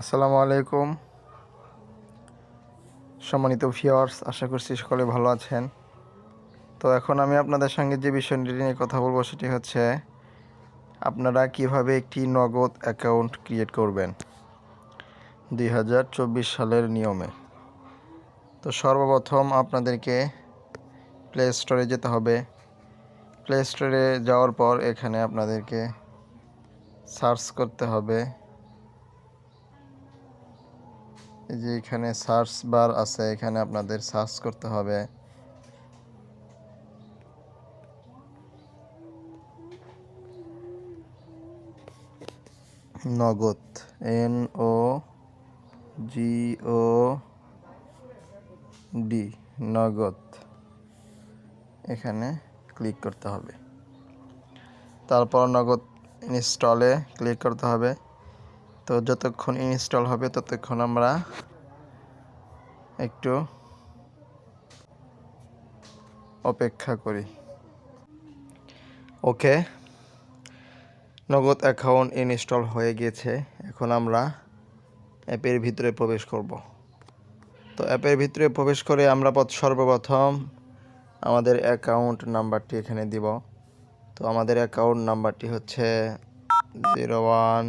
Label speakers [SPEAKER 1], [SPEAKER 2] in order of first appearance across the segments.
[SPEAKER 1] আসসালামু আলাইকুম। সম্মানিত ভিওয়ার্স আশা করছি সকলে ভালো আছেন। তো এখন আমি আপনাদের সঙ্গে যে বিষয়টি নিয়ে কথা বলব সেটি হচ্ছে, আপনারা কীভাবে একটি নগদ অ্যাকাউন্ট ক্রিয়েট করবেন? দুই হাজার চব্বিশ সালের নিয়মে। তো সর্বপ্রথম আপনাদেরকে প্লে স্টোরে যেতে হবে। প্লে স্টোরে যাওয়ার পর এখানে আপনাদেরকে সার্চ করতে হবে। যে এখানে সার্চ বার আছে, এখানে আপনাদের সার্চ করতে হবে। নগদ এন ও জি ও ডি নগদ। এখানে ক্লিক করতে হবে। তারপর নগদ ইনস্টলে ক্লিক করতে হবে। তো যতক্ষণ ইনস্টল হবে, ততক্ষণ আমরা একটু অপেক্ষা করি। ওকে, নগদ অ্যাকাউন্ট ইনস্টল হয়ে গিয়েছে এখন আমরা অ্যাপের ভিতরে প্রবেশ করব। তো অ্যাপের ভিতরে প্রবেশ করে আমরা সর্বপ্রথম আমাদের অ্যাকাউন্ট নাম্বারটি এখানে দিব। তো আমাদের অ্যাকাউন্ট নাম্বারটি হচ্ছে zero one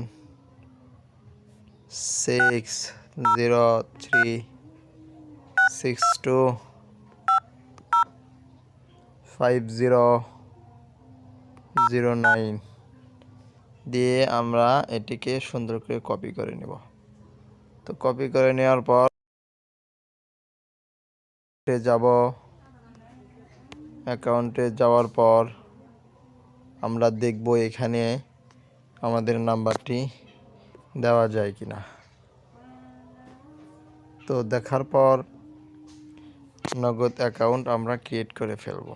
[SPEAKER 1] six zero three six two five zero zero nine দিয়ে আমরা এটিকে সুন্দর করে কপি করে নেব। তো কপি করে নেওয়ার পর যাব। অ্যাকাউন্টে যাওয়ার পর আমরা দেখব এখানে আমাদের নাম্বারটি দেওয়া যায় কি না? তো দেখার পর নগদ অ্যাকাউন্ট আমরা ক্রিয়েট করে ফেলব।